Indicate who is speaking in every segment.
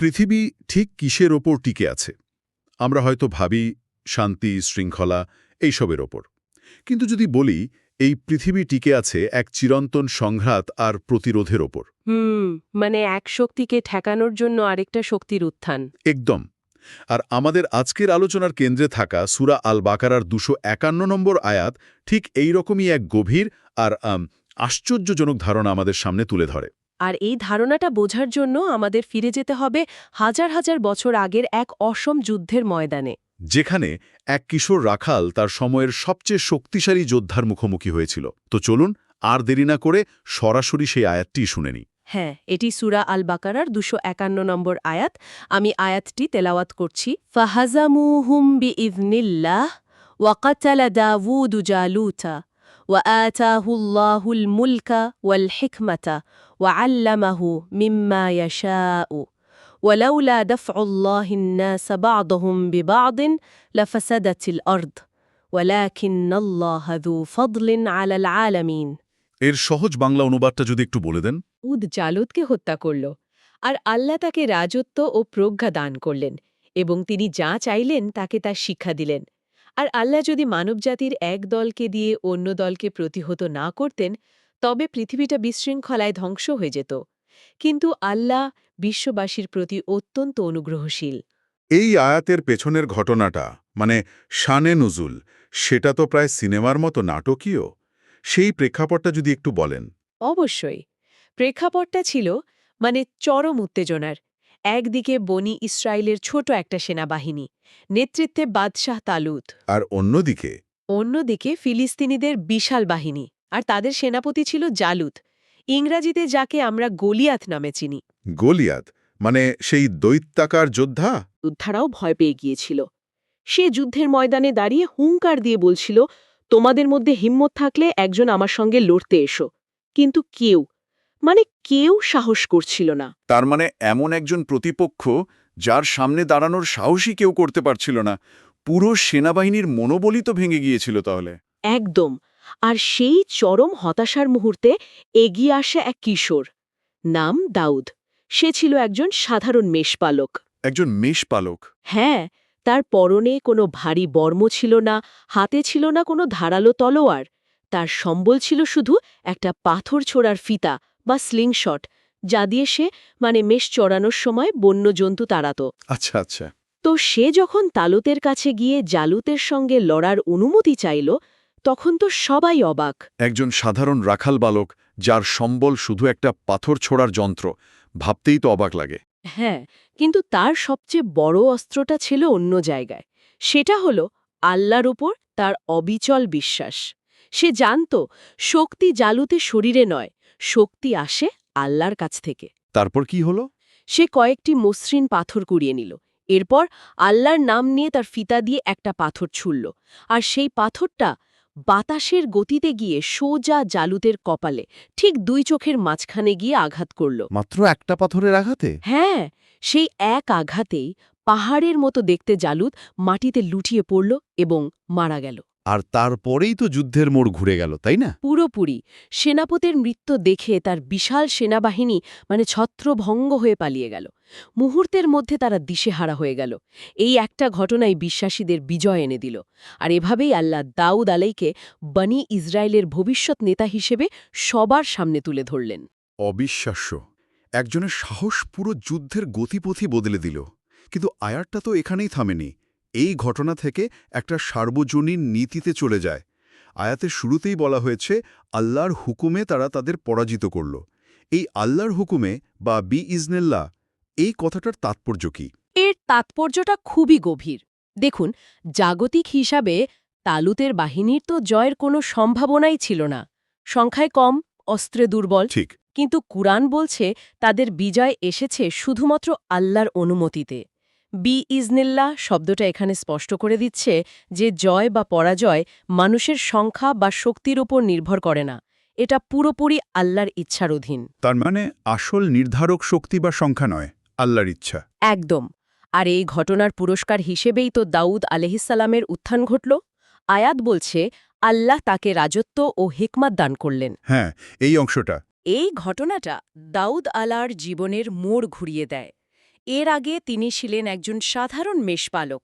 Speaker 1: পৃথিবী ঠিক কিসের ওপর টিকে আছে? আমরা হয়তো ভাবি শান্তি শৃঙ্খলা এইসবের ওপর। কিন্তু যদি বলি এই পৃথিবী টিকে আছে এক চিরন্তন সংঘাত আর প্রতিরোধের ওপর।
Speaker 2: হুম মানে এক শক্তিকে ঠেকানোর জন্য আরেকটা শক্তির উত্থান।
Speaker 1: একদম। আর আমাদের আজকের আলোচনার কেন্দ্রে থাকা সুরা আল বাকারার দুশো একান্ন নম্বর আয়াত ঠিক এই রকমই এক গভীর আর আশ্চর্যজনক ধারণা আমাদের সামনে তুলে ধরে।
Speaker 2: আর এই ধারণাটা বোঝার জন্য আমাদের ফিরে যেতে হবে হাজার হাজার বছর আগের এক অসম যুদ্ধের ময়দানে।
Speaker 1: যেখানে এক কিশোর রাখাল তার সময়ের সবচেয়ে শক্তিশালী যোদ্ধার মুখোমুখি হয়েছিল। তো চলুন আর দেরি না করে সরাসরি সেই আয়াতটি শুনে নিই।
Speaker 2: হ্যাঁ এটি সুরা আল বাকারার দুশো একান্ন নম্বর আয়াত। আমি আয়াতটি তেলাওয়াত করছি। ফাহাজামুহুম বি ইজনিল্লাহ ওয়াকাতালা দাউদু জালুতা। وآتاه الله الملك والحكمة وعلمه مما يشاء ولولا دفع الله الناس بعضهم ببعض لفسدت الأرض ولكن الله ذو فضل على العالمين
Speaker 1: এর সহজ বাংলা অনুবাদটা যদি একটু বলে দেন
Speaker 2: উদ জালুদকে হত্যা করল আর আল্লাহ তাকে রাজত্ব ও প্রজ্ঞা দান করলেন এবং তিনি যা চাইলেন তাকে তা শিক্ষা দিলেন আর আল্লাহ যদি মানবজাতির এক দলকে দিয়ে অন্য দলকে প্রতিহত না করতেন তবে পৃথিবীটা বিশৃঙ্খলায় ধ্বংস হয়ে যেত। কিন্তু আল্লাহ বিশ্ববাসীর প্রতি অত্যন্ত অনুগ্রহশীল।
Speaker 1: এই আয়াতের পেছনের ঘটনাটা মানে শানে নুজুল সেটা তো প্রায় সিনেমার মতো নাটকীয়। সেই প্রেক্ষাপটটা যদি একটু বলেন।
Speaker 2: অবশ্যই। প্রেক্ষাপটটা ছিল মানে চরম উত্তেজনার। একদিকে বনি ইসরায়েলের ছোট একটা সেনাবাহিনী নেতৃত্বে বাদশাহ তালুত
Speaker 1: আর অন্যদিকে?
Speaker 2: অন্যদিকে ফিলিস্তিনিদের বিশাল বাহিনী আর তাদের সেনাপতি ছিল জালুত ইংরাজিতে যাকে আমরা গলিয়াত নামে চিনি।
Speaker 1: গলিয়াত? মানে সেই দৈত্যাকার যোদ্ধা?
Speaker 2: যোদ্ধারাও ভয় পেয়ে গিয়েছিল। সে যুদ্ধের ময়দানে দাঁড়িয়ে হুঙ্কার দিয়ে বলছিল তোমাদের মধ্যে হিম্মত থাকলে একজন আমার সঙ্গে লড়তে এসো। কিন্তু কেউ মানে কেউ সাহস করছিল না।
Speaker 3: তার মানে এমন একজন প্রতিপক্ষ যার সামনে দাঁড়ানোর সাহসই কেউ করতে পারছিল না। পুরো সেনাবাহিনীর মনোবলই তো ভেঙে গিয়েছিল তাহলে।
Speaker 2: একদম। আর সেই চরম হতাশার মুহূর্তে এগিয়ে আসে এক কিশোর। নাম দাউদ। সে ছিল একজন সাধারণ মেষপালক।
Speaker 3: একজন মেষপালক?
Speaker 2: হ্যাঁ তার পরনে কোনো ভারী বর্ম ছিল না হাতে ছিল না কোনো ধারালো তলোয়ার। তার সম্বল ছিল শুধু একটা পাথর ছোড়ার ফিতা বা স্লিংশট যা দিয়ে সে মানে মেষ চড়ানোর সময় বন্য জন্তু তাড়াত।
Speaker 3: আচ্ছা আচ্ছা।
Speaker 2: তো সে যখন তালুতের কাছে গিয়ে জালুতের সঙ্গে লড়ার অনুমতি চাইল তখন তো সবাই অবাক।
Speaker 3: একজন সাধারণ রাখাল বালক যার সম্বল শুধু একটা পাথর ছোড়ার যন্ত্র ভাবতেই তো অবাক লাগে।
Speaker 2: হ্যাঁ কিন্তু তার সবচেয়ে বড় অস্ত্রটা ছিল অন্য জায়গায়। সেটা হল আল্লাহর ওপর তার অবিচল বিশ্বাস। সে জানত শক্তি জালুতে শরীরে নয় শক্তি আসে আল্লাহর কাছ থেকে।
Speaker 3: তারপর কি হলো?
Speaker 2: সে কয়েকটি মসৃণ পাথর কুড়িয়ে নিল। এরপর আল্লাহর নাম নিয়ে তার ফিতা দিয়ে একটা পাথর ছুড়ল। আর সেই পাথরটা বাতাসের গতিতে গিয়ে সোজা জালুতের কপালে ঠিক দুই চোখের মাঝখানে গিয়ে আঘাত করল।
Speaker 3: মাত্র একটা পাথরের আঘাতে?
Speaker 2: হ্যাঁ সেই এক আঘাতেই পাহাড়ের মতো দেখতে জালুদ মাটিতে লুটিয়ে পড়ল এবং মারা গেল।
Speaker 3: আর তারপরেই তো যুদ্ধের মোড় ঘুরে গেল তাই না?
Speaker 2: পুরোপুরি। সেনাপতির মৃত্যু দেখে তার বিশাল সেনাবাহিনী মানে ছত্রভঙ্গ হয়ে পালিয়ে গেল। মুহূর্তের মধ্যে তারা দিশেহারা হয়ে গেল। এই একটা ঘটনাই বিশ্বাসীদের বিজয় এনে দিল। আর এভাবেই আল্লাহ দাউদ আলাইকে বনি ইসরায়েলের ভবিষ্যৎ নেতা হিসেবে সবার সামনে তুলে ধরলেন।
Speaker 1: অবিশ্বাস্য। একজনের সাহস পুরো যুদ্ধের গতিপথই বদলে দিল। কিন্তু আয়ারটা তো এখানেই থামেনি। এই ঘটনা থেকে একটা সার্বজনীন নীতিতে চলে যায়। আয়াতের শুরুতেই বলা হয়েছে আল্লাহর হুকুমে তারা তাদের পরাজিত করল। এই আল্লাহর হুকুমে বা বি ইজনেল্লা এই কথাটার তাৎপর্য কি?
Speaker 2: এর তাৎপর্যটা খুবই গভীর। দেখুন জাগতিক হিসাবে তালুতের বাহিনীর তো জয়ের কোনো সম্ভাবনাই ছিল না। সংখ্যায় কম অস্ত্রে দুর্বল।
Speaker 1: ঠিক।
Speaker 2: কিন্তু কুরআন বলছে তাদের বিজয় এসেছে শুধুমাত্র আল্লাহর অনুমতিতে। বি ইজনিল্লা শব্দটা এখানে স্পষ্ট করে দিচ্ছে যে জয় বা পরাজয় মানুষের সংখ্যা বা শক্তির ওপর নির্ভর করে না। এটা পুরোপুরি আল্লাহর ইচ্ছার অধীন।
Speaker 1: তার মানে আসল নির্ধারক শক্তি বা সংখ্যা নয় আল্লাহর ইচ্ছা।
Speaker 2: একদম। আর এই ঘটনার পুরস্কার হিসেবেই তো দাউদ আলহিসাল্লামের উত্থান ঘটল। আয়াত বলছে আল্লাহ তাকে রাজত্ব ও হিকমাত দান করলেন।
Speaker 1: হ্যাঁ এই অংশটা।
Speaker 2: এই ঘটনাটা দাউদ আলার জীবনের মোড় ঘুরিয়ে দেয়। এর আগে তিনি ছিলেন একজন সাধারণ মেষপালক।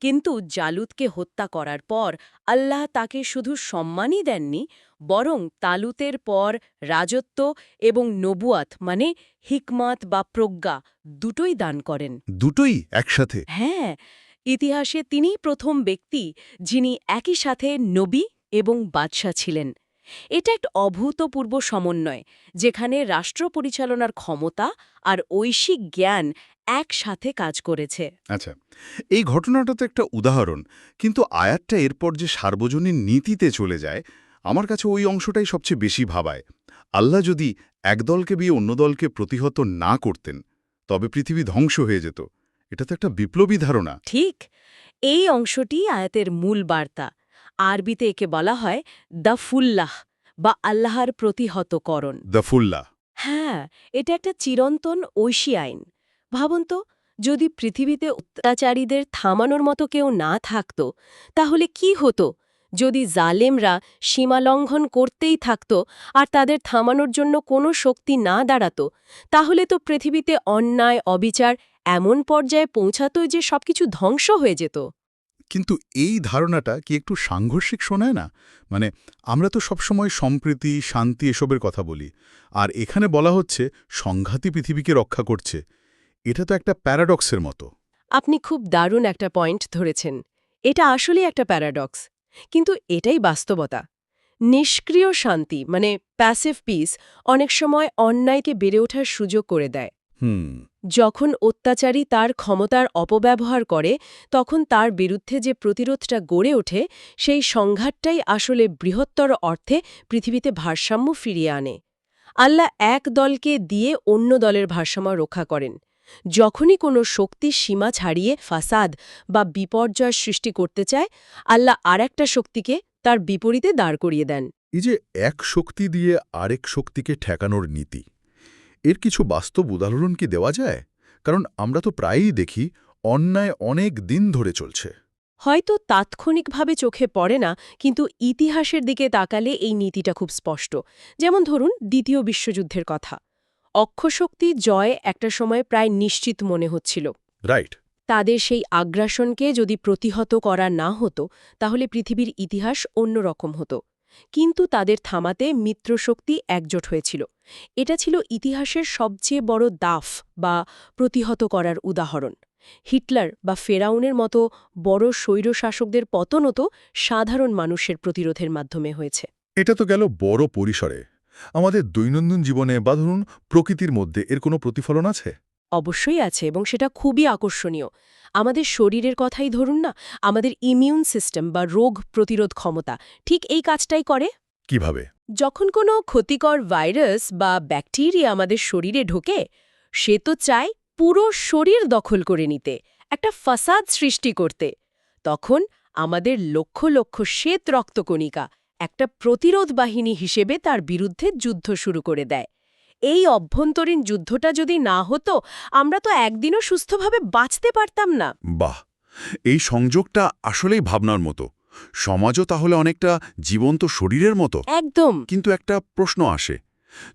Speaker 2: কিন্তু জালুতকে হত্যা করার পর আল্লাহ তাকে শুধু সম্মানই দেননি বরং তালুতের পর রাজত্ব এবং নবুয়াত মানে হিকমাত বা প্রজ্ঞা দুটোই দান করেন।
Speaker 1: দুটোই একসাথে?
Speaker 2: হ্যাঁ ইতিহাসে তিনিই প্রথম ব্যক্তি যিনি একই সাথে নবী এবং বাদশাহ ছিলেন। এটা একটা অভূতপূর্ব সমন্বয় যেখানে রাষ্ট্র পরিচালনার ক্ষমতা আর ঐশিক জ্ঞান একসাথে কাজ করেছে।
Speaker 1: আচ্ছা এই ঘটনাটা তো একটা উদাহরণ কিন্তু আয়াতটা এরপর যে সার্বজনীন নীতিতে চলে যায় আমার কাছে ওই অংশটাই সবচেয়ে বেশি ভাবায়। আল্লাহ যদি এক দলকে বিয়ে অন্য দলকে প্রতিহত না করতেন তবে পৃথিবী ধ্বংস হয়ে যেত। এটা তো একটা বিপ্লবী ধারণা।
Speaker 2: ঠিক এই অংশটি আয়াতের মূল বার্তা। আরবিতে একে বলা হয় দ্য ফুল্লাহ বা আল্লাহর প্রতিহতকরণ।
Speaker 1: দ্য ফুল্লা
Speaker 2: হ্যাঁ এটা একটা চিরন্তন ঐশী আইন। ভাবুন তো, যদি পৃথিবীতে অত্যাচারীদের থামানোর মতো কেউ না থাকত, তাহলে কি হতো? যদি জালেমরা সীমালঙ্ঘন করতেই থাকত আর তাদের থামানোর জন্য কোনো শক্তি না দাঁড়াত, তাহলে তো পৃথিবীতে অন্যায়, অবিচার এমন পর্যায়ে পৌঁছাতো যে সবকিছু ধ্বংস হয়ে যেত।
Speaker 1: কিন্তু এই ধারণাটা কি একটু সাংঘর্ষিক শোনায় না? মানে আমরা তো সবসময় সম্প্রীতি, শান্তি এসবের কথা বলি, আর এখানে বলা হচ্ছে সংঘাতী পৃথিবীকে রক্ষা করছে। এটা তো একটা প্যারাডক্সের মতো।
Speaker 2: আপনি খুব দারুণ একটা পয়েন্ট ধরেছেন। এটা আসলে একটা প্যারাডক্স। কিন্তু এটাই বাস্তবতা। নিষ্ক্রিয় শান্তি মানে প্যাসিভ পিস অনেক সময় অন্যায়কে বেড়ে ওঠার সুযোগ করে দেয়। যখন অত্যাচারী তার ক্ষমতার অপব্যবহার করে তখন তার বিরুদ্ধে যে প্রতিরোধটা গড়ে ওঠে সেই সংঘাতটাই আসলে বৃহত্তর অর্থে পৃথিবীতে ভারসাম্য ফিরিয়ে আনে। আল্লাহ এক দলকে দিয়ে অন্য দলের ভারসাম্য রক্ষা করেন। যখনই কোনো শক্তি সীমা ছাড়িয়ে ফাসাদ বা বিপর্যয় সৃষ্টি করতে চায় আল্লাহ আরেকটা শক্তিকে তার বিপরীতে দাঁড় করিয়ে দেন।
Speaker 1: এই যে এক শক্তি দিয়ে আরেক শক্তিকে ঠেকানোর নীতি এর কিছু বাস্তব উদাহরণ কি দেওয়া যায়? কারণ আমরা তো প্রায়ই দেখি অন্যায় অনেক দিন ধরে চলছে।
Speaker 2: হয়তো তাৎক্ষণিকভাবে চোখে পড়ে না কিন্তু ইতিহাসের দিকে তাকালে এই নীতিটা খুব স্পষ্ট। যেমন ধরুন দ্বিতীয় বিশ্বযুদ্ধের কথা। অক্ষশক্তি জয় একটা সময় প্রায় নিশ্চিত মনে হচ্ছিল।
Speaker 1: রাইট।
Speaker 2: তাদের সেই আগ্রাসনকে যদি প্রতিহত করা না হতো তাহলে পৃথিবীর ইতিহাস অন্যরকম হতো। কিন্তু তাদের থামাতে মিত্রশক্তি একজোট হয়েছিল। এটা ছিল ইতিহাসের সবচেয়ে বড় দাফ বা প্রতিহত করার উদাহরণ। হিটলার বা ফেরাউনের মতো বড় স্বৈরশাসকদের পতনও তো সাধারণ মানুষের প্রতিরোধের মাধ্যমে হয়েছে।
Speaker 1: এটা তো গেল বড় পরিসরে। আমাদের দৈনন্দিন জীবনে বা ধরুন প্রকৃতির মধ্যে এর কোনো প্রতিফলন আছে?
Speaker 2: অবশ্যই আছে এবং সেটা খুবই আকর্ষণীয়। আমাদের শরীরের কথাই ধরুন না আমাদের ইমিউন সিস্টেম বা রোগ প্রতিরোধ ক্ষমতা ঠিক এই কাজটাই করে।
Speaker 1: কীভাবে?
Speaker 2: যখন কোনো ক্ষতিকর ভাইরাস বা ব্যাকটেরিয়া আমাদের শরীরে ঢোকে সে তো চায় পুরো শরীর দখল করে নিতে একটা ফাসাদ সৃষ্টি করতে। তখন আমাদের লক্ষ লক্ষ শ্বেত রক্তকণিকা একটা প্রতিরোধ বাহিনী হিসেবে তার বিরুদ্ধে যুদ্ধ শুরু করে দেয়। এই অভ্যন্তরীণ যুদ্ধটা যদি না হতো আমরা তো একদিনও সুস্থভাবে বাঁচতে পারতাম না।
Speaker 3: বাহ! এই সংযোগটা আসলেই ভাবনার মতো। সমাজও তাহলে অনেকটা জীবন্ত শরীরের মতো।
Speaker 2: একদম।
Speaker 3: কিন্তু একটা প্রশ্ন আসে।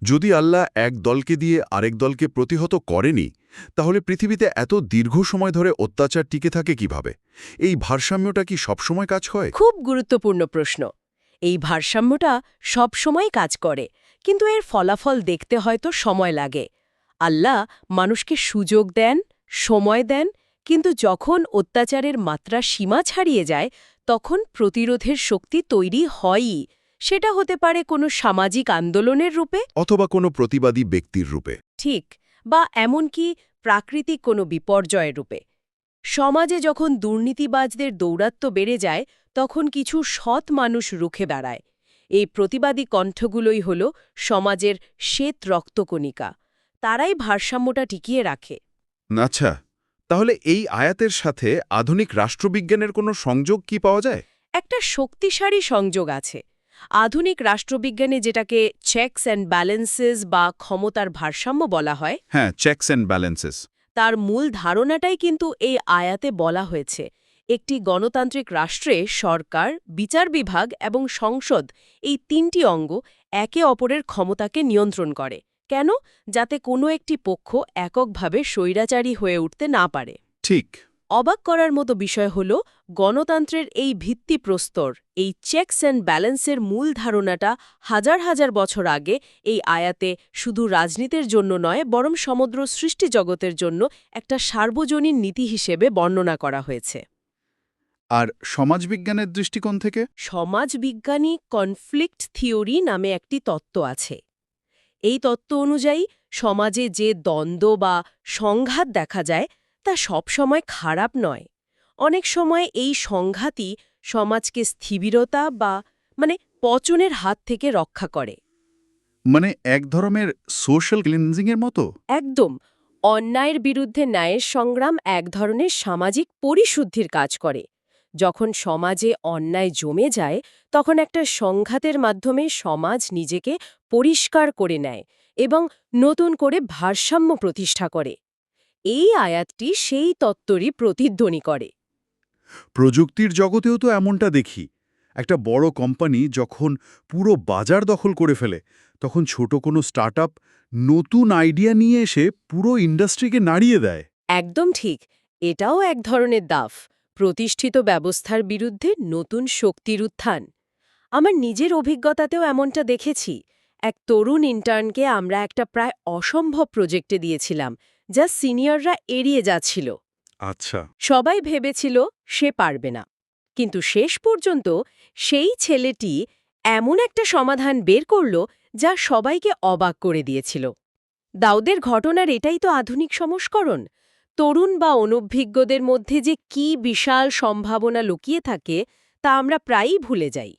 Speaker 3: যদি আল্লাহ এক দলকে দিয়ে আরেক দলকে প্রতিহত করেনি তাহলে পৃথিবীতে এত দীর্ঘ সময় ধরে অত্যাচার টিকে থাকে কীভাবে? এই ভারসাম্যটা কি সবসময় কাজ হয়?
Speaker 2: খুব গুরুত্বপূর্ণ প্রশ্ন। এই ভারসাম্যটা সব সময় কাজ করে কিন্তু এর ফলাফল দেখতে হয়তো সময় লাগে। আল্লাহ মানুষকে সুযোগ দেন সময় দেন কিন্তু যখন অত্যাচারের মাত্রা সীমা ছাড়িয়ে যায় তখন প্রতিরোধের শক্তি তৈরি হয়ই। সেটা হতে পারে কোনো সামাজিক আন্দোলনের রূপে।
Speaker 3: অথবা কোনো প্রতিবাদী ব্যক্তির রূপে।
Speaker 2: ঠিক বা এমনকি প্রাকৃতিক কোনো বিপর্যয়ের রূপে। সমাজে যখন দুর্নীতিবাজদের দৌরাত্ম্য বেড়ে যায় তখন কিছু সৎ মানুষ রুখে দাঁড়ায়। এই প্রতিবাদী কণ্ঠগুলোই হল সমাজের শ্বেত রক্তকণিকা। তারাই ভারসাম্যটা টিকিয়ে রাখে।
Speaker 3: আচ্ছা তাহলে এই আয়াতের সাথে আধুনিক রাষ্ট্রবিজ্ঞানের কোনো সংযোগ কি পাওয়া যায়?
Speaker 2: একটা শক্তিশালী সংযোগ আছে। আধুনিক রাষ্ট্রবিজ্ঞানে যেটাকে চেকস অ্যান্ড ব্যালেন্সেস বা ক্ষমতার ভারসাম্য বলা হয়।
Speaker 3: হ্যাঁ চেকস অ্যান্ড ব্যালেন্সেস
Speaker 2: তার মূল ধারণাটাই কিন্তু এই আয়াতে বলা হয়েছে। একটি গণতান্ত্রিক রাষ্ট্রে সরকার, বিচার বিভাগ এবং সংসদ এই তিনটি অঙ্গ একে অপরের ক্ষমতাকে নিয়ন্ত্রণ করে। কেন? যাতে কোনো একটি পক্ষ এককভাবে স্বৈরাচারী হয়ে উঠতে না পারে।
Speaker 1: ঠিক।
Speaker 2: অবাক করার মতো বিষয় হল গণতন্ত্রের এই ভিত্তিপ্রস্তর এই চেকস অ্যান্ড ব্যালেন্সের মূল ধারণাটা হাজার হাজার বছর আগে এই আয়াতে শুধু রাজনীতির জন্য নয় বরং সমুদ্র সৃষ্টি জগতের জন্য একটা সার্বজনীন নীতি হিসেবে বর্ণনা করা হয়েছে।
Speaker 1: আর সমাজবিজ্ঞানের দৃষ্টিকোণ থেকে?
Speaker 2: সমাজবিজ্ঞানী কনফ্লিক্ট থিওরি নামে একটি তত্ত্ব আছে। এই তত্ত্ব অনুযায়ী সমাজে যে দ্বন্দ্ব বা সংঘাত দেখা যায় তা সবসময় খারাপ নয়। অনেক সময় এই সংঘাতই সমাজকে স্থিবিরতা বা মানে পচনের হাত থেকে রক্ষা করে।
Speaker 1: মানে এক ধরনের সোশ্যাল ক্লিনজিংয়ের মতো?
Speaker 2: একদম। অন্যায়ের বিরুদ্ধে ন্যায়ের সংগ্রাম এক ধরনের সামাজিক পরিশুদ্ধির কাজ করে। যখন সমাজে অন্যায় জমে যায় তখন একটা সংঘাতের মাধ্যমে সমাজ নিজেকে পরিষ্কার করে নেয় এবং নতুন করে ভারসাম্য প্রতিষ্ঠা করে। এই আয়াতটি সেই তত্ত্বরই প্রতিধ্বনি করে।
Speaker 1: প্রযুক্তির জগতেও তো এমনটা দেখি। একটা বড় কোম্পানি যখন পুরো বাজার দখল করে ফেলে তখন ছোট কোনো স্টার্টআপ নতুন আইডিয়া নিয়ে এসে পুরো ইন্ডাস্ট্রিকে নাড়িয়ে দেয়।
Speaker 2: একদম ঠিক। এটাও এক ধরনের দাফ প্রতিষ্ঠিত ব্যবস্থার বিরুদ্ধে নতুন শক্তির উত্থান। আমার নিজের অভিজ্ঞতাতেও এমনটা দেখেছি। এক তরুণ ইন্টার্নকে আমরা একটা প্রায় অসম্ভব প্রজেক্টে দিয়েছিলাম। যা সিনিয়ররা এড়িয়ে যাচ্ছিল।
Speaker 1: আচ্ছা।
Speaker 2: সবাই ভেবেছিল সে পারবে না। কিন্তু শেষ পর্যন্ত সেই ছেলেটি এমন একটা সমাধান বের করল যা সবাইকে অবাক করে দিয়েছিল। দাউদের ঘটনার এটাই তো আধুনিক সংস্করণ। তরুণ বা অনভিজ্ঞদের মধ্যে যে কি বিশাল সম্ভাবনা লুকিয়ে থাকে তা আমরা প্রায়ই ভুলে যাই।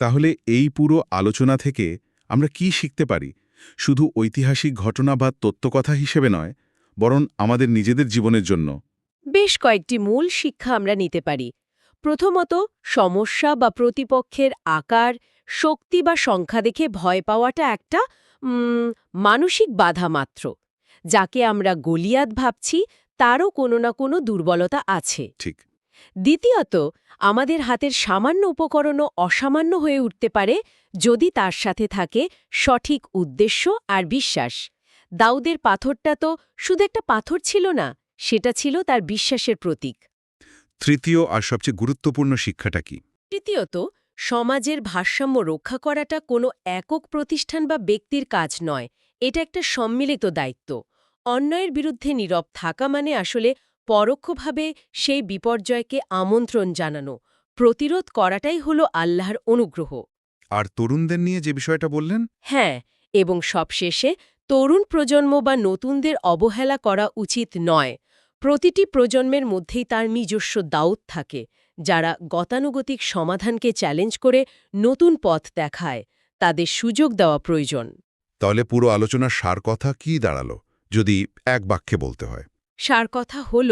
Speaker 1: তাহলে এই পুরো আলোচনা থেকে আমরা কি শিখতে পারি? শুধু ঐতিহাসিক ঘটনা বা তত্ত্বকথা হিসেবে নয় বরং আমাদের নিজেদের জীবনের জন্য।
Speaker 2: বেশ কয়েকটি মূল শিক্ষা আমরা নিতে পারি। প্রথমত সমস্যা বা প্রতিপক্ষের আকার শক্তি বা সংখ্যা দেখে ভয় পাওয়াটা একটা মানসিক বাধা মাত্র। যাকে আমরা গলিয়াত ভাবছি তারও কোনো না কোনো দুর্বলতা আছে।
Speaker 1: ঠিক।
Speaker 2: দ্বিতীয়ত আমাদের হাতের সামান্য উপকরণও অসামান্য হয়ে উঠতে পারে যদি তার সাথে থাকে সঠিক উদ্দেশ্য আর বিশ্বাস। দাউদের পাথরটা তো শুধু একটা পাথর ছিল না সেটা ছিল তার বিশ্বাসের প্রতীক।
Speaker 1: তৃতীয় আর সবচেয়ে গুরুত্বপূর্ণ শিক্ষাটা কি?
Speaker 2: তৃতীয়ত সমাজের ভারসাম্য রক্ষা করাটা কোনো একক প্রতিষ্ঠান বা ব্যক্তির কাজ নয় এটা একটা সম্মিলিত দায়িত্ব। অন্যায়ের বিরুদ্ধে নীরব থাকা মানে আসলে পরোক্ষভাবে সেই বিপর্যয়কে আমন্ত্রণ জানানো প্রতিরোধ করাটাই হলো আল্লাহর অনুগ্রহ।
Speaker 1: আর তরুণদের নিয়ে যে বিষয়টা বললেন?
Speaker 2: হ্যাঁ এবং সবশেষে তরুণ প্রজন্ম বা নতুনদের অবহেলা করা উচিত নয়। প্রতিটি প্রজন্মের মধ্যেই তার নিজস্ব দাউদ থাকে যারা গতানুগতিক সমাধানকে চ্যালেঞ্জ করে নতুন পথ দেখায় তাদের সুযোগ দেওয়া প্রয়োজন।
Speaker 1: তাহলে পুরো আলোচনার সার কথা কি দাঁড়াল যদি এক বাক্যে বলতে হয়?
Speaker 2: সার কথা হল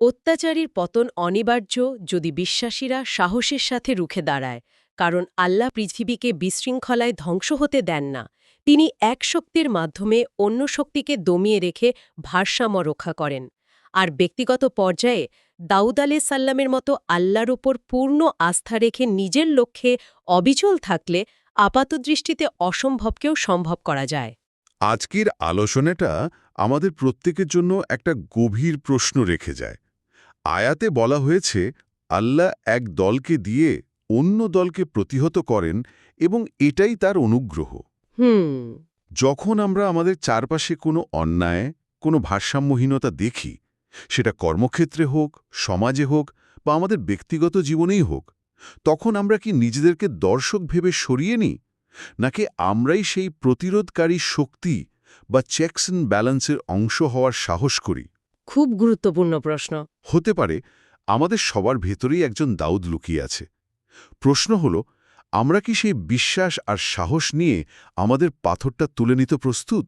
Speaker 2: অত্যাচারীর পতন অনিবার্য যদি বিশ্বাসীরা সাহসের সাথে রুখে দাঁড়ায় কারণ আল্লাহ পৃথিবীকে বিশৃঙ্খলায় ধ্বংস হতে দেন না। তিনি এক শক্তির মাধ্যমে অন্য শক্তিকে দমিয়ে রেখে ভারসাম্য রক্ষা করেন। আর ব্যক্তিগত পর্যায়ে দাউদ আলি সাল্লামের মতো আল্লাহর ওপর পূর্ণ আস্থা রেখে নিজের লক্ষ্যে অবিচল থাকলে আপাতদৃষ্টিতে অসম্ভবকেও সম্ভব করা যায়।
Speaker 1: আজকের আলোচনাটা আমাদের প্রত্যেকের জন্য একটা গভীর প্রশ্ন রেখে যায়। আয়াতে বলা হয়েছে, আল্লাহ এক দলকে দিয়ে অন্য দলকে প্রতিহত করেন এবং এটাই তার অনুগ্রহ।
Speaker 2: হুম।
Speaker 1: যখন আমরা আমাদের চারপাশে কোনো অন্যায় কোনো ভারসাম্যহীনতা দেখি সেটা কর্মক্ষেত্রে হোক সমাজে হোক বা আমাদের ব্যক্তিগত জীবনেই হোক তখন আমরা কি নিজেদেরকে দর্শক ভেবে সরিয়ে নিই? নাকি আমরাই সেই প্রতিরোধকারী শক্তি বা চেকস অ্যান্ড ব্যালেন্সের অংশ হওয়ার সাহস করি?
Speaker 2: খুব গুরুত্বপূর্ণ প্রশ্ন।
Speaker 1: হতে পারে আমাদের সবার ভেতরেই একজন দাউদ লুকিয়ে আছে। প্রশ্ন হল আমরা কি সেই বিশ্বাস আর সাহস নিয়ে আমাদের পাথরটা তুলে নিতে প্রস্তুত?